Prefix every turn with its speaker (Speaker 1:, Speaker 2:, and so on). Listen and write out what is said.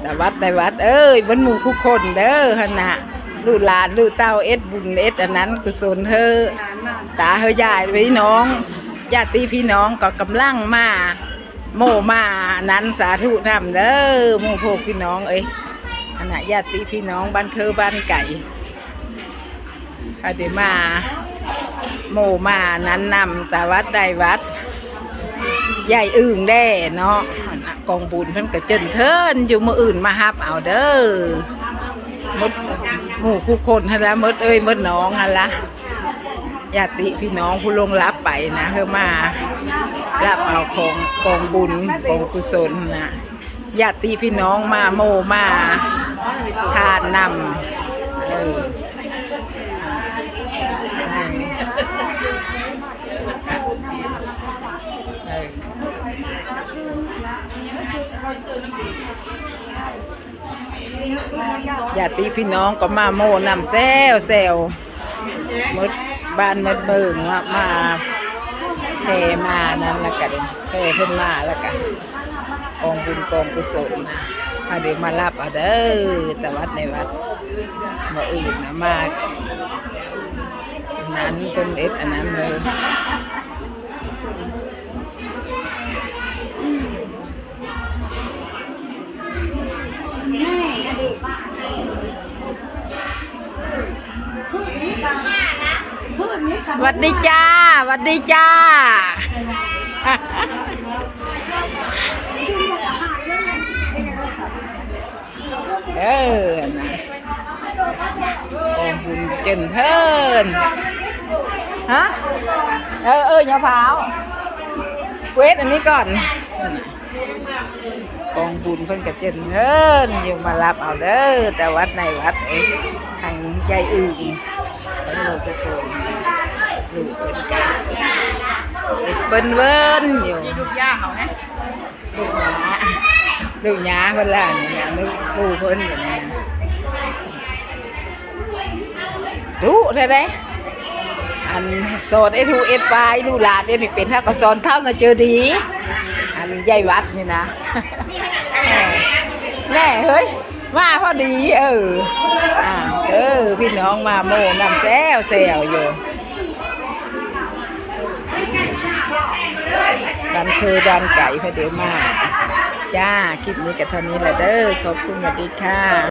Speaker 1: แต่วัดได้วัด เอ้ยมันหมู่คู่คนเด้อหั่นะลูกหลานลูกเต้าเอ็ดบุญเอ็ดอันนั้นกุศลเฮอตาเฮอยายพี่น้องญาติพี่น้องก็กำลังมาโมมานั้นสาธุนำเด้อโมพวกพี่น้องเอ้ยอันนะญาติพี่น้องบ้านเคือบ้านไก่อาเดมาโมมานั้นนำสาวัดได้วัดใหญ่อึ่งแด้เนาะ กองบุญเพิ่นก็เจินเทินอยู่มืออื่นมาฮับเอาเด้อมดหมู่คู่คนหั่นละมดเอ้ยมดน้องหั่นละญาติพี่น้องผู้ลงรับไปนะเฮอมารับเอาของกองบุญกองกุศลนะญาติพี่น้องมาโมมาทานนำเออ ญาติพี่น้องก็มาโมนำแซวแซวมดบ้านมดเบิงว่ามาแห่มานั่นละกันแห่เพิ่นมาล้วกันกองบุญกองกุศลนะพาเดี๋ยวมารับเอาเด้อแต่วัดในวัดมาอื่นนะมากนนั้นเป็นเอ็ดอันนั้นเลย หวัดดีจ้าหวัดดีจ้า เออนะกองบุญเจนเทินฮะ เออเอออย่าเผาเวทอันนี้ก่อน กองบุญเพิ่นกับเจนเทินอยู่มารับเอาเด้อแต่วัดในวัดเอ้ยทางใจอื่นแล้วลูกทุกคนลูกเป็นกาเปิ้นเวินอยู่
Speaker 2: ลูกย่าเขาไหม
Speaker 1: ลูกหยาลูกหยาเพิ่นล่ะนี่นะลูกลูกเพิ่นอย่างนี้ดุแท้เด้ อันสอนเอทูเอฟไฟลูกหลานเนี่ยนี่เป็นถ้าก็สอนเท่านะเจอดี อันใหญ่วัดนี่นะแน่เฮ้ยมาพอดี เอออ่าเออ พี่น้องมาโมนำแซวแซวอยู่ดันคือดันไก่พอเดี๋ยวมา จ้า คลิปนี้กับเท่านี้แหละเด้อขอบคุณสวัสดีค่ะ